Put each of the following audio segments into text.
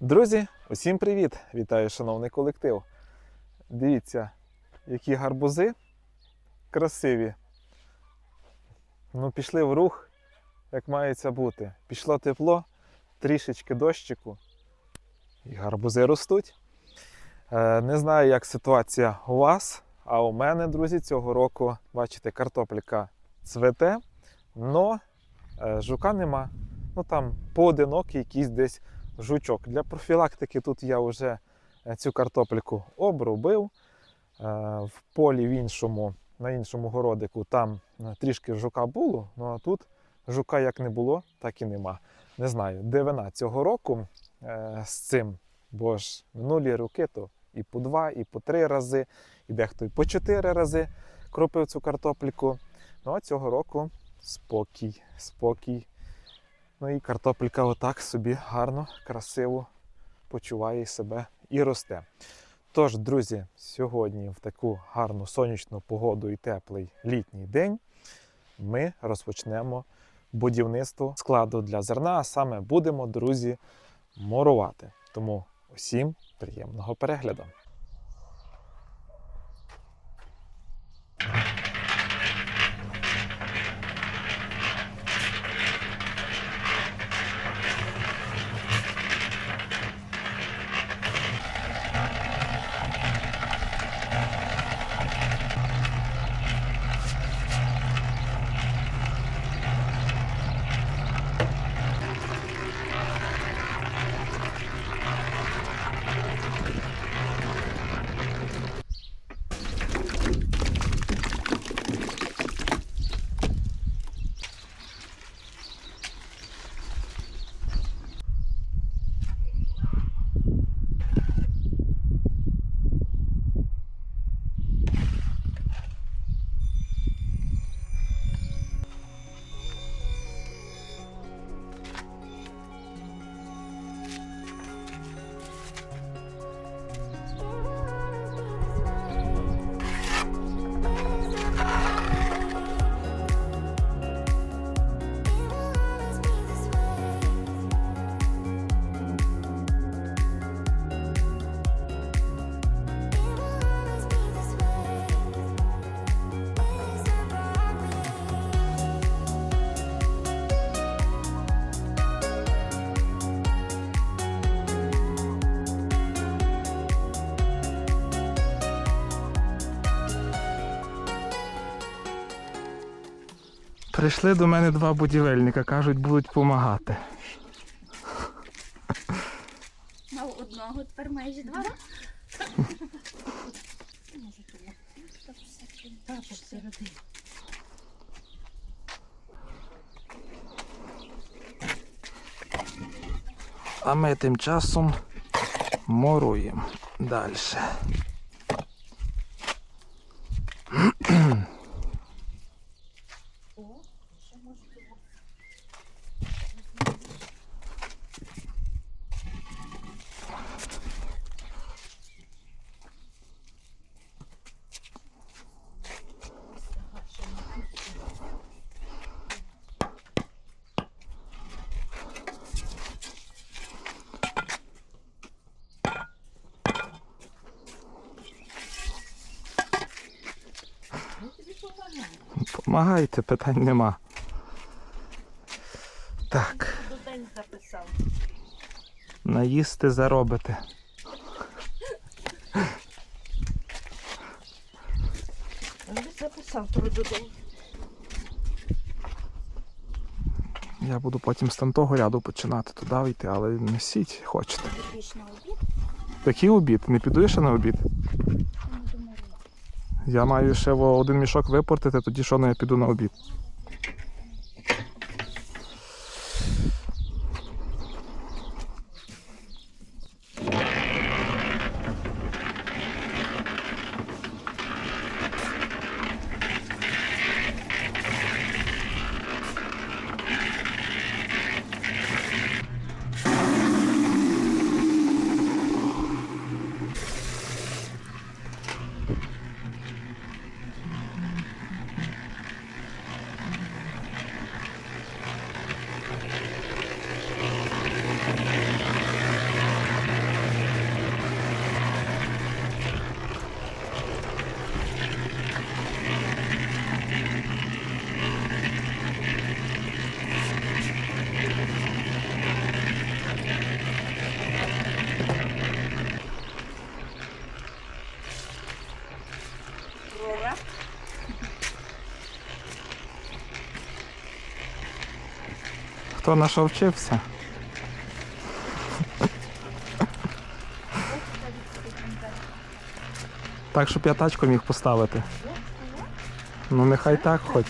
Друзі, усім привіт! Вітаю, шановний колектив. Дивіться, які гарбузи красиві. Ну, пішли в рух, як мається бути. Пішло тепло, трішечки дощику, і гарбузи ростуть. Е, не знаю, як ситуація у вас, а у мене, друзі, цього року, бачите, картопелька цвете, но е, жука нема. Ну там поодинокий якийсь десь жучок. Для профілактики тут я вже е, цю картопельку обробив. Е, В полі в іншому, на іншому городику там е, трішки жука було, ну а тут жука як не було, так і нема. Не знаю, де вина цього року з цим, бо ж минулі роки то і по два, і по три рази, і дехто і по чотири рази кропив цю картопельку. Ну а цього року спокій, спокій. Ну і картопелька отак собі гарно, красиво почуває себе і росте. Тож, друзі, сьогодні в таку гарну сонячну погоду і теплий літній день ми розпочнемо будівництво складу для зерна, а саме будемо, друзі, мурувати. Тому усім приємного перегляду. Прийшли до мене два будівельника, кажуть, будуть допомагати. Мав одного, тепер майже два. А ми тим часом моруємо далі. Помагайте, питань нема. Так, День записав. наїсти заробите. Записав трудодень. Я буду потім з там того ряду починати туди йти, але несіть хочете. Такий обід, не піду я ще на обід. Не. Я маю ще один мішок випортити, тоді що ну, я піду на обід. Хто на що вчився. Так, щоб я тачку міг поставити. Ну нехай так хоч.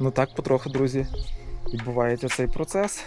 Ну так потроху, друзі, відбувається цей процес.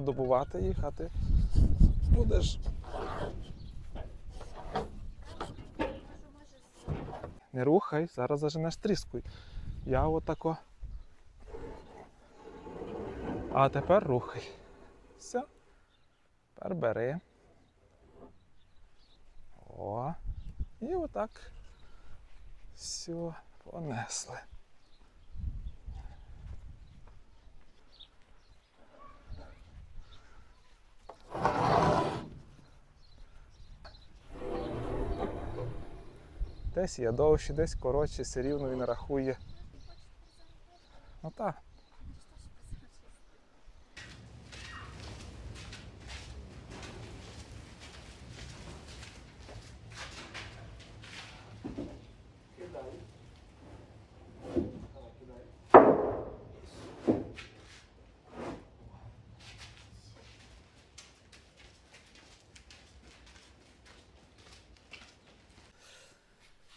Буду їх, а ти будеш. Не рухай, зараз заженеш тріскою. Я отако. А тепер рухай. Все. Тепер бери. О. І отак. Все, понесли. Десь є довші, десь коротше, все рівно він рахує. Ну так.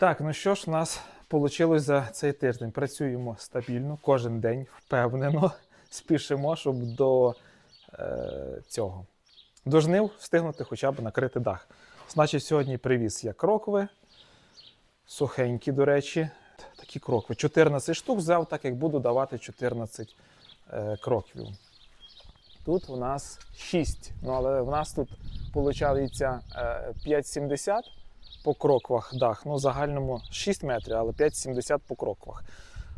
Так, ну що ж у нас вийшло за цей тиждень? Працюємо стабільно, кожен день впевнено, спішимо, щоб до е, цього до жнив встигнути хоча б накрити дах. Значить, сьогодні привіз я крокви, сухенькі, до речі, такі крокви. 14 штук взяв, так як буду давати 14 е, кроквів. Тут у нас 6, ну але в нас тут виходить е, 5,70 по кроквах дах. Ну, в загальному 6 метрів, але 5,70 по кроквах.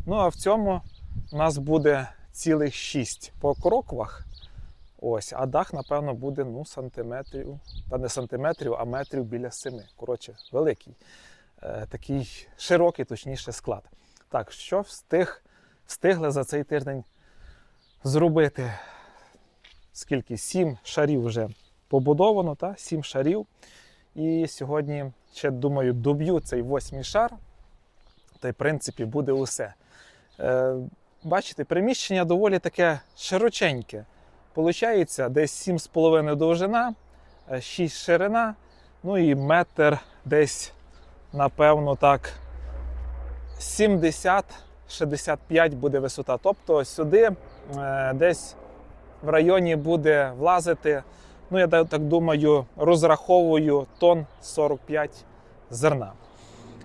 Ну, а в цьому у нас буде цілих 6 по кроквах. Ось, а дах, напевно, буде ну, сантиметрів, та не сантиметрів, а метрів біля 7. Коротше, великий. Е, такий широкий, точніше, склад. Так, що встиг, встигли за цей тиждень зробити? Скільки? 7 шарів вже побудовано, та? 7 шарів. І сьогодні ще думаю, доб'ю цей восьмий шар, та й в принципі буде усе. Е, бачите, приміщення доволі таке широченьке. Получається десь 7,5 довжина, 6 ширина, ну і метр десь, напевно, так, 70-65 буде висота. Тобто сюди е, десь в районі буде влазити ну я так думаю, розраховую тон 45 зерна.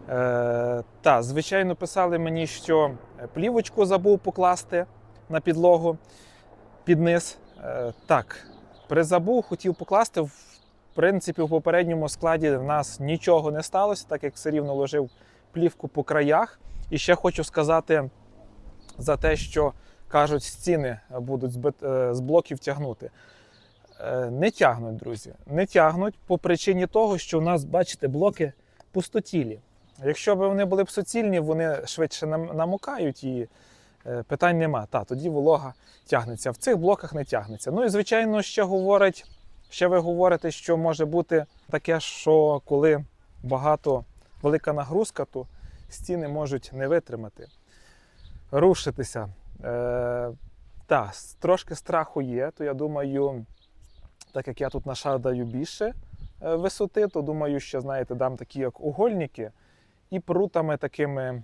Е, та, звичайно, писали мені, що плівочку забув покласти на підлогу під низ. Е, так, призабув, хотів покласти. В принципі, в попередньому складі в нас нічого не сталося, так як все рівно ложив плівку по краях. І ще хочу сказати за те, що кажуть, стіни будуть з, е, блоків тягнути. Е, Не тягнуть, друзі. Не тягнуть по причині того, що у нас, бачите, блоки пустотілі. Якщо б вони були б суцільні, вони швидше нам- намокають і е, питань нема. Та, тоді волога тягнеться. В цих блоках не тягнеться. Ну і звичайно, ще говорить, ще ви говорите, що може бути таке, що коли багато велика нагрузка, то стіни можуть не витримати, рушитися. Е, та, трошки страху є, то я думаю, так як я тут на шар даю більше е, висоти, то думаю, що знаєте, дам такі як угольники, і прутами такими е,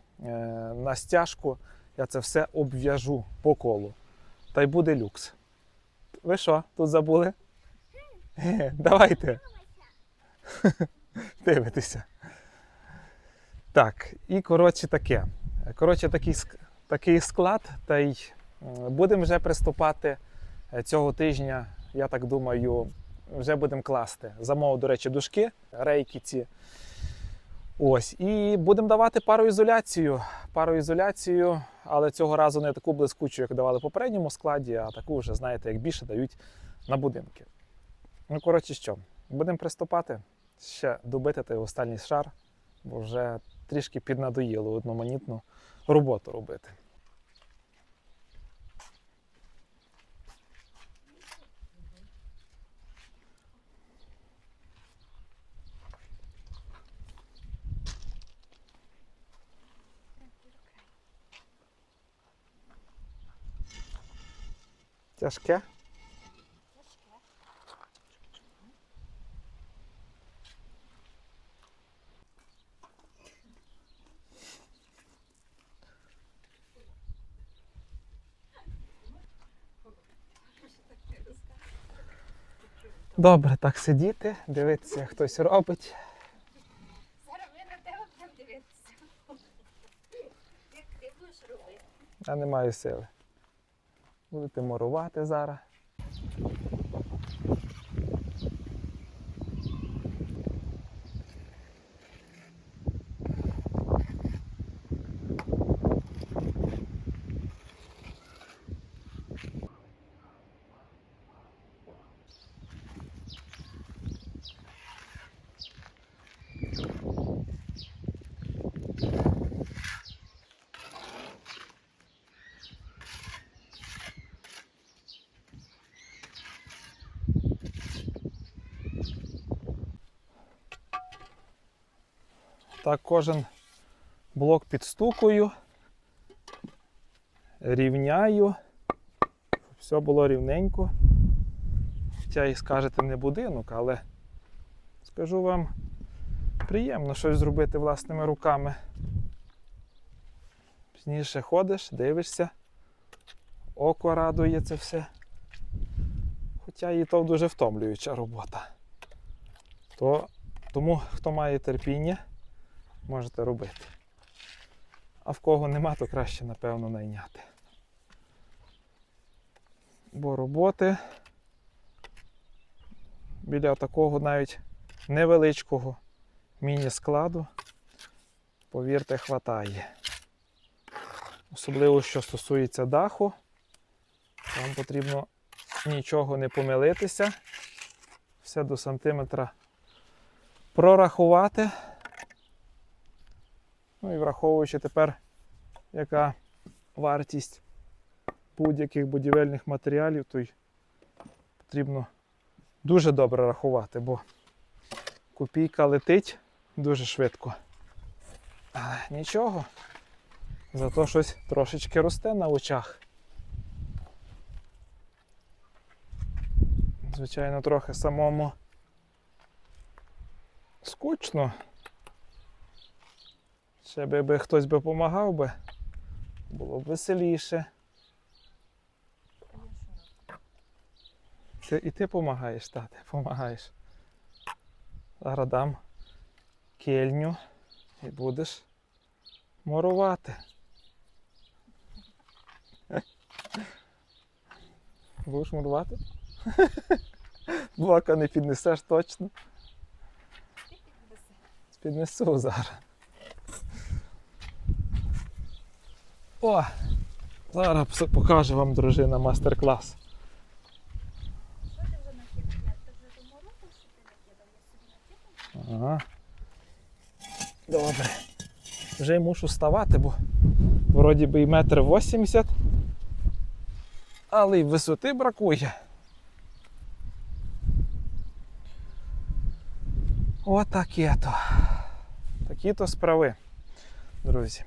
на стяжку я це все обв'яжу по колу. Та й буде люкс. Ви що, тут забули? Давайте. Дивитеся. Так, і коротше таке. Коротше, такий, такий склад, та й будемо вже приступати е, цього тижня, я так думаю, вже будемо класти. Замовив, до речі, дужки, рейки ці. Ось, і будемо давати пароізоляцію. Пароізоляцію, але цього разу не таку блискучу, як давали в попередньому складі, а таку вже, знаєте, як більше дають на будинки. Ну, коротше, що, будемо приступати. Ще добити той останній шар, бо вже трішки піднадоїло одноманітну роботу робити. Тяжке? Добре, так сидіти, дивитися, як хтось робить. Зараз ми на тебе будемо дивитися. Як ти будеш робити? Я не маю сили. Будете морувати зараз. Так, кожен блок підстукую, рівняю, все було рівненько. Хоча і скажете не будинок, але скажу вам, приємно щось зробити власними руками. Пізніше ходиш, дивишся, око радує це все. Хоча і то дуже втомлююча робота. То, тому, хто має терпіння, можете робити. А в кого нема, то краще, напевно, найняти. Бо роботи біля такого навіть невеличкого міні-складу, повірте, хватає. Особливо, що стосується даху, вам потрібно нічого не помилитися, все до сантиметра прорахувати. Ну і враховуючи тепер, яка вартість будь-яких будівельних матеріалів, то й потрібно дуже добре рахувати, бо копійка летить дуже швидко. Але нічого, зато щось трошечки росте на очах. Звичайно, трохи самому скучно. Ще би, би хтось би допомагав би, було б веселіше. Ти, і ти допомагаєш, та, ти допомагаєш. Зараз дам кельню і будеш мурувати. Будеш мурувати? Блока не піднесеш точно. Піднесу зараз. О! Зараз покаже вам дружина мастер-клас. Ага. Добре. Вже мушу ставати, бо вроді би і метр 80, але й висоти бракує. Отаке-то. Такі то справи, друзі.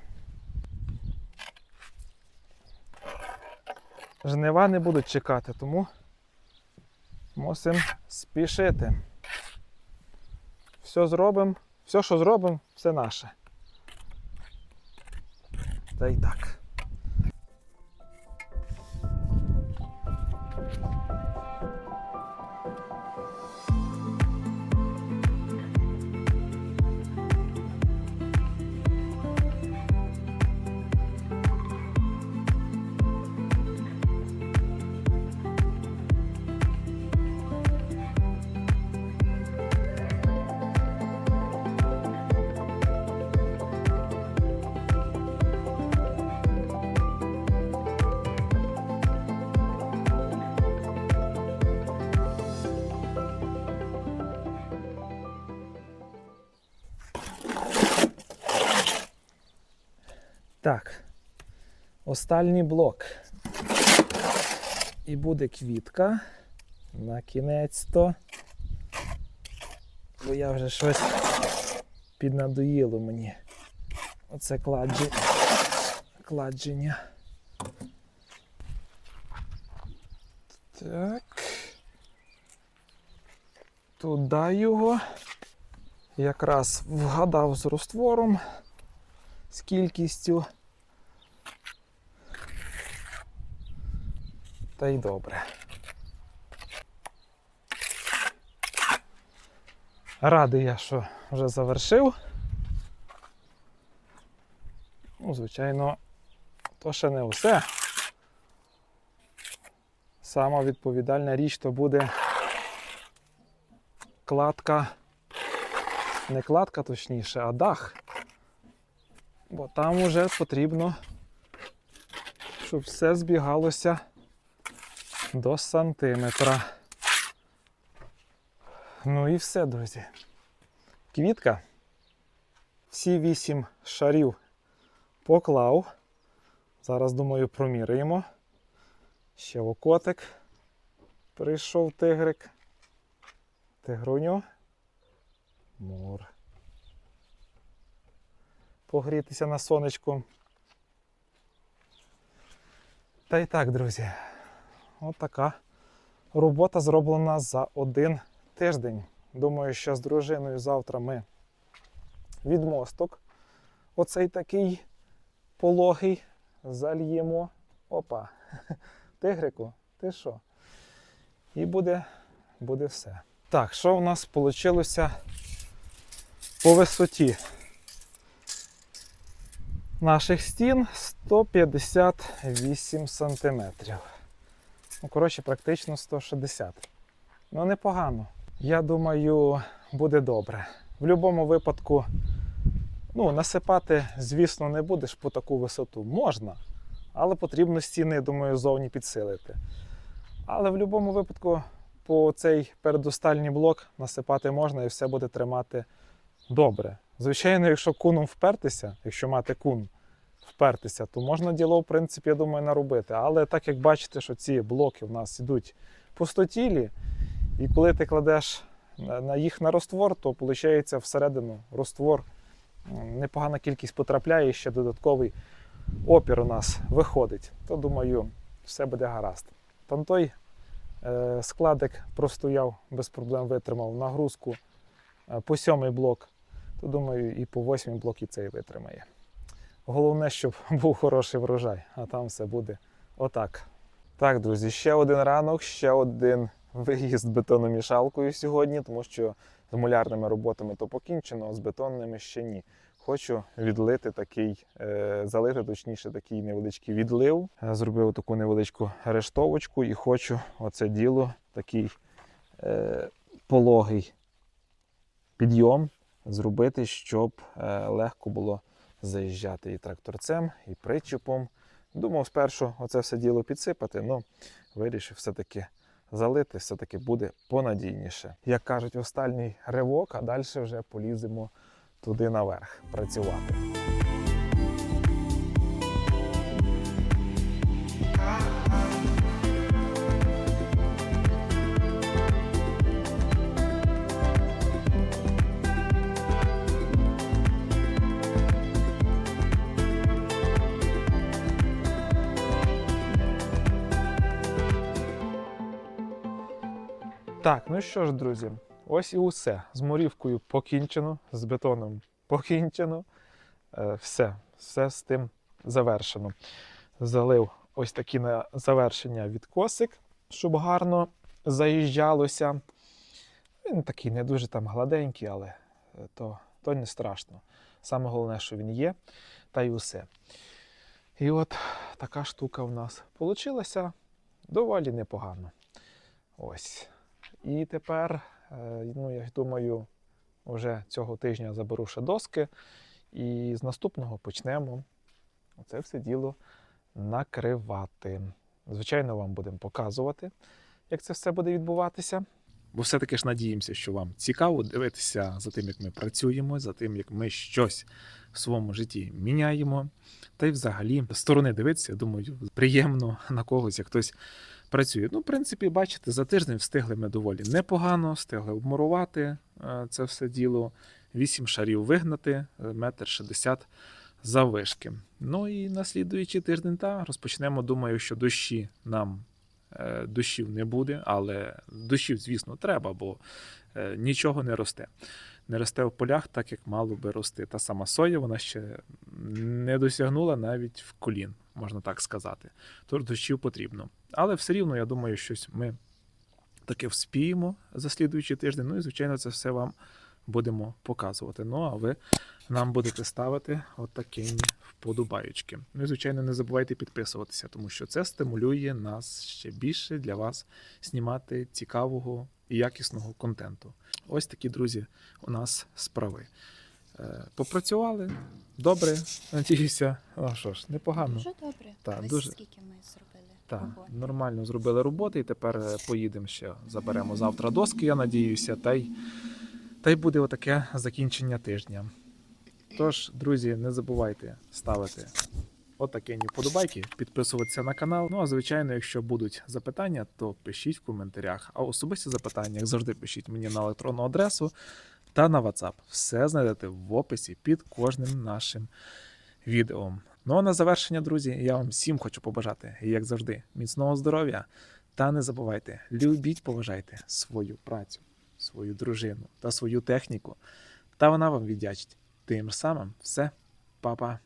Жнива не будуть чекати, тому мусимо спішити. Все зробимо, все, що зробимо, все наше. Та й так. Останній блок. І буде квітка. На кінець то. Бо я вже щось піднадоїло мені. Оце кладжі... кладження. Так. Туди його. Якраз вгадав з розтвором з кількістю. Та й добре. Радий я, що вже завершив. Ну, звичайно, то ще не все. Сама відповідальна річ то буде кладка, не кладка точніше, а дах. Бо там уже потрібно, щоб все збігалося до сантиметра. Ну і все, друзі. Квітка. Всі вісім шарів поклав. Зараз, думаю, проміряємо. Ще окотик. Прийшов тигрик. Тигруню. Мур погрітися на сонечку. Та й так, друзі, от така робота зроблена за один тиждень. Думаю, що з дружиною завтра ми відмосток, оцей такий пологий, зальємо. Опа, тигрику, ти що? І буде, буде все. Так, що у нас вийшло по висоті? наших стін 158 сантиметрів. Ну, коротше, практично 160. Ну, непогано. Я думаю, буде добре. В будь-якому випадку, ну, насипати, звісно, не будеш по таку висоту. Можна, але потрібно стіни, думаю, зовні підсилити. Але в будь-якому випадку по цей передостальний блок насипати можна і все буде тримати добре. Звичайно, якщо куном впертися, якщо мати кун впертися, то можна діло, в принципі, я думаю, наробити. Але так як бачите, що ці блоки в нас йдуть пустотілі, і коли ти кладеш на їх на роствор, то виходить всередину роствор непогана кількість потрапляє і ще додатковий опір у нас виходить. То думаю, все буде гаразд. Там той е, складик простояв, без проблем витримав нагрузку е, по сьомий блок то думаю, і по восьмій блок і цей витримає. Головне, щоб був хороший врожай, а там все буде отак. Так, друзі, ще один ранок, ще один виїзд бетономішалкою сьогодні, тому що з мулярними роботами то покінчено, а з бетонними ще ні. Хочу відлити такий, е, залити точніше такий невеличкий відлив. Е, Зробив таку невеличку рештовочку і хочу оце діло, такий е, пологий підйом зробити, щоб е, легко було заїжджати і тракторцем, і причепом. Думав спершу оце все діло підсипати, але вирішив все-таки залити все-таки буде понадійніше. Як кажуть, останній ривок, а далі вже поліземо туди наверх працювати. Так, ну що ж, друзі, ось і усе. З морівкою покінчено, з бетоном покінчено. Е, все, все з тим завершено. Залив ось такі на завершення відкосик, щоб гарно заїжджалося. Він такий не дуже там гладенький, але е, то, то не страшно. Саме головне, що він є, та й усе. І от така штука в нас вийшла доволі непогано. Ось. І тепер, е, ну, я думаю, вже цього тижня заберу ще доски, і з наступного почнемо це все діло накривати. Звичайно, вам будемо показувати, як це все буде відбуватися. Бо все-таки ж надіємося, що вам цікаво дивитися за тим, як ми працюємо, за тим, як ми щось в своєму житті міняємо. Та й взагалі сторони дивитися, думаю, приємно на когось, як хтось працює. Ну, в принципі, бачите, за тиждень встигли ми доволі непогано, встигли обмурувати е, це все діло, вісім шарів вигнати, е, метр шістдесят заввишки. Ну і на слідуючий тиждень та розпочнемо. Думаю, що дощі нам е, дощів не буде, але дощів, звісно, треба, бо нічого не росте. Не росте в полях так, як мало би рости. Та сама соя, вона ще не досягнула навіть в колін, можна так сказати. Тож дощів потрібно. Але все рівно, я думаю, щось ми таке вспіємо за слідуючий тиждень. Ну і, звичайно, це все вам будемо показувати. Ну, а ви нам будете ставити отакі вподобаючки. Ну і, звичайно, не забувайте підписуватися, тому що це стимулює нас ще більше для вас знімати цікавого і якісного контенту. Ось такі, друзі, у нас справи. Е, Попрацювали добре, надіюся. Ну що ж, непогано. Дуже добре. Так, дуже. скільки ми зробили Так, роботи. нормально зробили роботи, і тепер е, поїдемо ще, заберемо завтра доски, я надіюся, та й, та й буде отаке закінчення тижня. Тож, друзі, не забувайте ставити отакі вподобайки, підписуватися на канал. Ну а звичайно, якщо будуть запитання, то пишіть в коментарях. А особисті запитання, як завжди, пишіть мені на електронну адресу та на WhatsApp. Все знайдете в описі під кожним нашим відео. Ну а на завершення, друзі, я вам всім хочу побажати, як завжди, міцного здоров'я. Та не забувайте, любіть, поважайте свою працю, свою дружину та свою техніку. Та вона вам віддячить. Тим самим все, па-па.